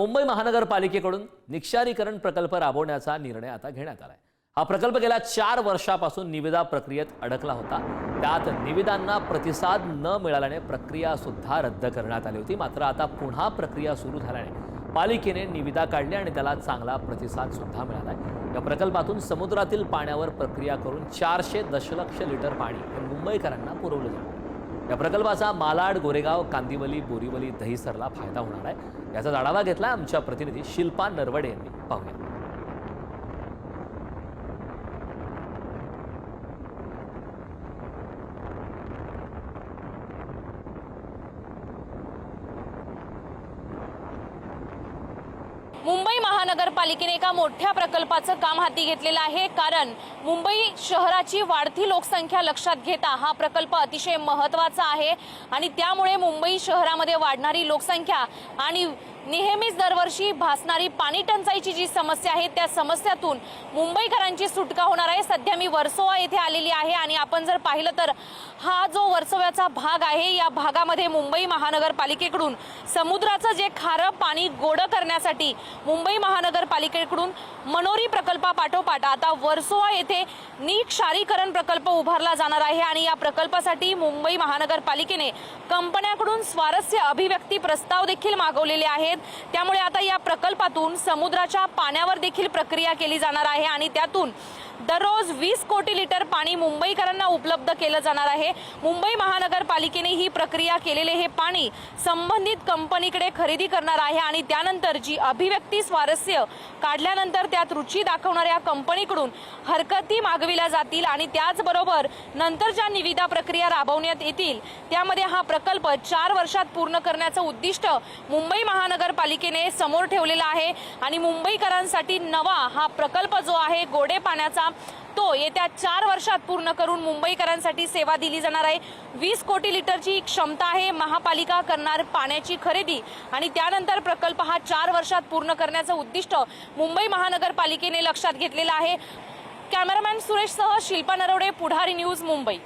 मुंबई महानगरपालिकेकडून निक्षारीकरण प्रकल्प राबवण्याचा निर्णय आता घेण्यात आलाय. हा प्रकल्प गेल्या चार वर्षापासून निविदा प्रक्रियेत अडकला होता. त्यात निविदांना प्रतिसाद न मिळाल्याने प्रक्रिया सुद्धा रद्द करण्यात आली होती. मात्र आता पुन्हा प्रक्रिया सुरू झाल्याने पालिकेने निविदा काढली आणि त्याला चांगला प्रतिसाद सुद्धा मिळालाय. या प्रकल्पातून समुद्रातील पाण्यावर प्रक्रिया करून चारशे दशलक्ष लिटर पाणी हे मुंबईकरांना पुरवलं जाणार या प्रकल्पाचा मालाड गोरेगाव कांदिवली बोरीवली दहिसरला फायदा होणार आहे. याचा आढावा घेतला आमच्या प्रतिनिधी शिल्पा नरवडे यांनी. पाहूया मुंबई महानगरपालिकेने एका मोठ्या प्रकल्पाचं काम हाती घेतलेलं आहे. कारण मुंबई शहराची वाढती लोकसंख्या लक्षात घेता हा प्रकल्प अतिशय महत्त्वाचा आहे आणि त्यामुळे मुंबई शहरामध्ये वाढणारी लोकसंख्या आणि नेहमीच दरवर्षी भासणारी पाणी टंचाईची जी समस्या आहे त्या समस्यातून मुंबईकरांची सुटका होणार आहे. सध्या मी वर्सोवा येथे आलेली आहे आणि आपण जर पाहिलं तर हा जो वर्सव्याचा भाग आहे या भागामध्ये मुंबई महानगरपालिकेकडून समुद्राचं जे खारं पाणी गोडं करण्यासाठी मुंबई महानगरपालिकेकडून मनोरी प्रकल्पापाठोपाठ आता वर्सोवा येथे नीट क्षारीकरण प्रकल्प उभारला जाणार आहे आणि या प्रकल्पासाठी मुंबई महानगरपालिकेने कंपन्याकडून स्वारस्य अभिव्यक्ती प्रस्ताव देखील मागवलेले आहेत. त्यामुळे आता या प्रकल्पातून समुद्राच्या पाण्यावर देखील प्रक्रिया केली जाणार आहे आणि त्यातून दररोज वीस कोटी लिटर पाणी मुंबईकरांना उपलब्ध केलं जाणार आहे. मुंबई महानगरपालिकेने ही प्रक्रिया केलेले हे पाणी संबंधित कंपनीकडे खरेदी करणार आहे आणि त्यानंतर जी अभिव्यक्ती स्वारस्य काढल्यानंतर त्यात रुची दाखवणाऱ्या कंपनीकडून हरकती मागविल्या जातील आणि त्याचबरोबर नंतर ज्या निविदा प्रक्रिया राबवण्यात येतील त्यामध्ये हा प्रकल्प चार वर्षात पूर्ण करण्याचं उद्दिष्ट मुंबई महानगरपालिकेने समोर ठेवलेला आहे. आणि मुंबईकरांसाठी नवा हा प्रकल्प जो आहे गोडे पाण्याचा तो येत्या चार वर्षात पूर्ण करून मुंबईकरांसाठी सेवा दिली जाणार आहे. वीस कोटी लिटरची क्षमता आहे महापालिका करणार पाण्याची खरेदी आणि त्यानंतर प्रकल्प हा चार वर्षात पूर्ण करण्याचं उद्दिष्ट मुंबई महानगरपालिकेने लक्षात घेतलेलं आहे. कॅमेरामॅन सुरेशसह शिल्पा नरवडे पुढारी न्यूज मुंबई.